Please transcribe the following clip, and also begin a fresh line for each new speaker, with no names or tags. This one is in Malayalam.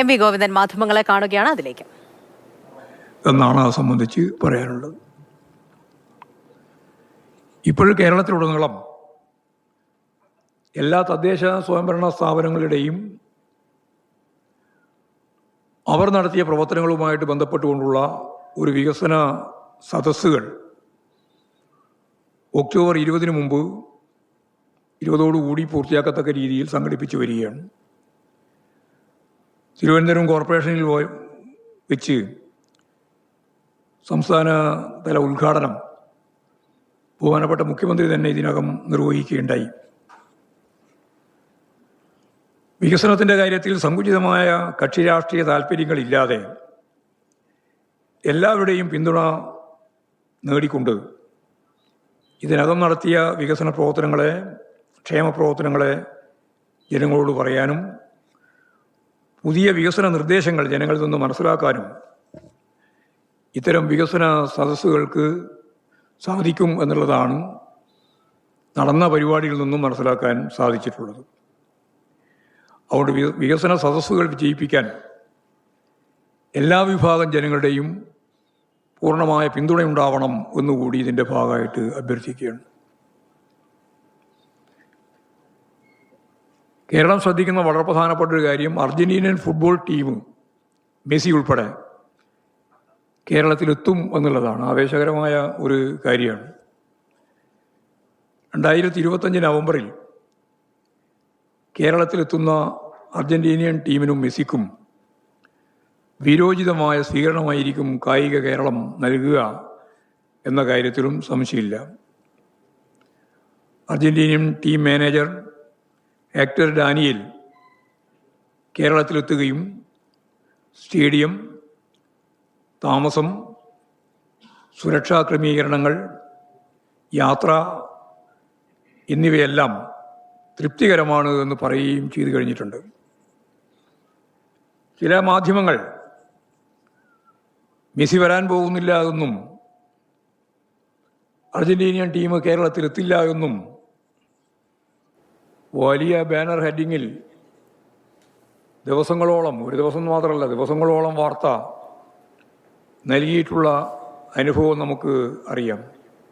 എം വി ഗോവിന്ദൻ മാധ്യമങ്ങളെ കാണുകയാണ് അതിലേക്ക്.
എന്നാണ് അത് സംബന്ധിച്ച് പറയാനുള്ളത്. ഇപ്പോഴും കേരളത്തിലുടനീളം എല്ലാ തദ്ദേശ സ്വയംഭരണ സ്ഥാപനങ്ങളുടെയും അവർ നടത്തിയ പ്രവർത്തനങ്ങളുമായിട്ട് ബന്ധപ്പെട്ടുകൊണ്ടുള്ള ഒരു വികസന സദസ്സുകൾ ഒക്ടോബർ ഇരുപതിന് മുമ്പ് ഇരുപതോടുകൂടി പൂർത്തിയാക്കത്തക്ക രീതിയിൽ സംഘടിപ്പിച്ചു വരികയാണ്. തിരുവനന്തപുരം കോർപ്പറേഷനിൽ പോയി- വെച്ച് സംസ്ഥാന തല ഉദ്ഘാടനം ബഹുമാനപ്പെട്ട മുഖ്യമന്ത്രി തന്നെ ഇതിനകം നിർവഹിക്കുകയുണ്ടായി. വികസനത്തിന്റെ കാര്യത്തിൽ സങ്കുചിതമായ കക്ഷി രാഷ്ട്രീയ താല്പര്യങ്ങളില്ലാതെ എല്ലാവരുടെയും പിന്തുണ നേടിക്കൊണ്ട് ഇതിനകം നടത്തിയ വികസന പ്രവർത്തനങ്ങളെ ക്ഷേമ പ്രവർത്തനങ്ങളെ ജനങ്ങളോട് പറയാനും പുതിയ വികസന നിർദ്ദേശങ്ങൾ ജനങ്ങളിൽ നിന്ന് മനസ്സിലാക്കാനും ഇത്തരം വികസന സദസ്സുകൾക്ക് സാധിക്കും എന്നുള്ളതാണ് നടന്ന പരിപാടിയിൽ നിന്നും മനസ്സിലാക്കാൻ സാധിച്ചിട്ടുള്ളത്. അതുകൊണ്ട് വികസന സദസ്സുകൾ വിജയിപ്പിക്കാൻ എല്ലാ വിഭാഗം ജനങ്ങളുടെയും പൂർണമായ പിന്തുണയുണ്ടാവണം എന്നുകൂടി ഇതിന്റെ ഭാഗമായിട്ട് അഭ്യർത്ഥിക്കുകയാണ്. കേരളം ശ്രദ്ധിക്കുന്ന വളരെ പ്രധാനപ്പെട്ട ഒരു കാര്യം അർജന്റീനിയൻ ഫുട്ബോൾ ടീം മെസ്സി ഉൾപ്പെടെ കേരളത്തിലെത്തും എന്നുള്ളതാണ് ആവേശകരമായ ഒരു കാര്യമാണ്. രണ്ടായിരത്തി ഇരുപത്തഞ്ച് നവംബറിൽ കേരളത്തിലെത്തുന്ന അർജന്റീനിയൻ ടീമിനും മെസ്സിക്കും വിരോചിതമായ സ്വീകരണമായിരിക്കും കായിക കേരളം നൽകുക എന്ന കാര്യത്തിലും സംശയമില്ല. Argentinian team manager Hector Daniel കേരളത്തിലെത്തുകയും stadium താമസം സുരക്ഷാ ക്രമീകരണങ്ങൾ യാത്ര എന്നിവയെല്ലാം തൃപ്തികരമാണ് എന്ന് പറയുകയും ചെയ്തു കഴിഞ്ഞിട്ടുണ്ട്. ചില മാധ്യമങ്ങൾ മെസ്സി വരാൻ പോകുന്നില്ല എന്നും അർജന്റീനിയൻ ടീം കേരളത്തിലെത്തില്ല എന്നും വലിയ ബാനർ ഹെഡിങ്ങിൽ ദിവസങ്ങളോളം ഒരു ദിവസം മാത്രമല്ല ദിവസങ്ങളോളം വാർത്ത നൽകിയിട്ടുള്ള അനുഭവം നമുക്ക് അറിയാം.